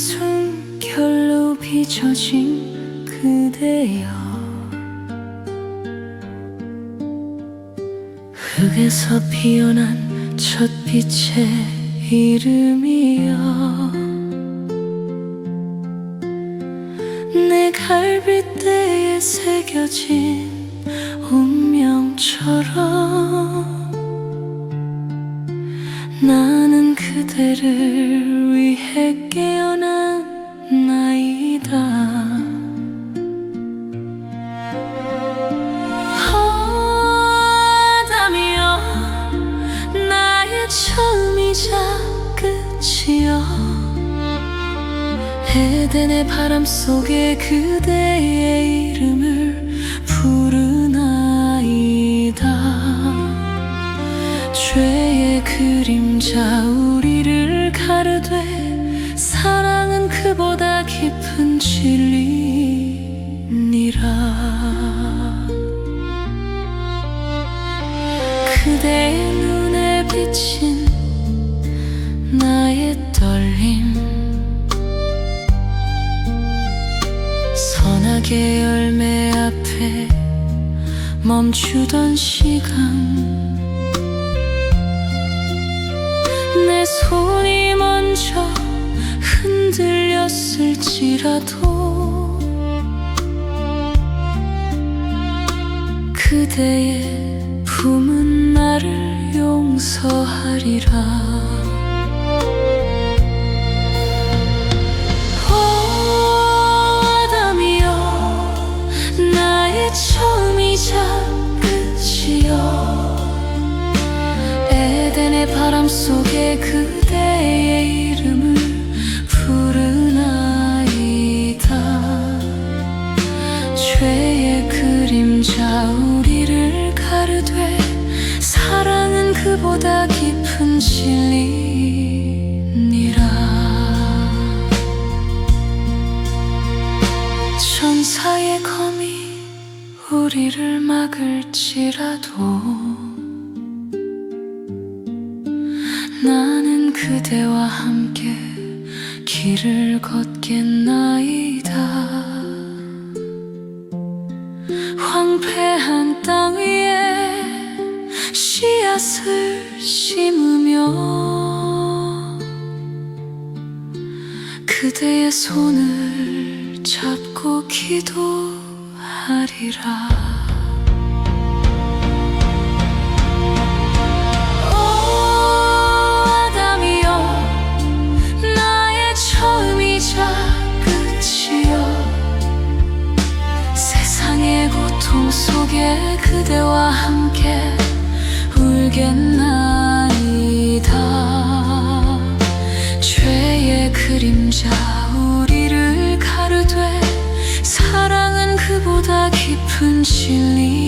숨결로 빚어진 그대여. 흙에서 피어난 첫 빛의 이름이여. 내 갈빗대에 새겨진 운명처럼 나는 그대를 위해 깨 에덴의 바람 속에 그대의 이름을 부르나이다. 죄의 그림자 우리를 가르되 사랑은 그보다 깊은 진리니라. 그대의 눈에 비친 선악의 열매 앞에 멈추던 시간. 내 손이 먼저 흔들렸을지라도 그대의 품은 나를 용서하리라 처음이자 끝이여. 에덴의 바람 속에 그대의 이름을 부르나이다. 죄의 그림자 우리를 가르되 사랑은 그보다 깊은 진리니라. 천사의 검이 우리를 막을지라도 나는 그대와 함께 길을 걷겠나이다. 황폐한 땅 위에 씨앗을 심으며 그대의 손을 잡고 기도 하리라. 고통 속에 그대와 함께 울겠나이다. 죄의 그림자 우리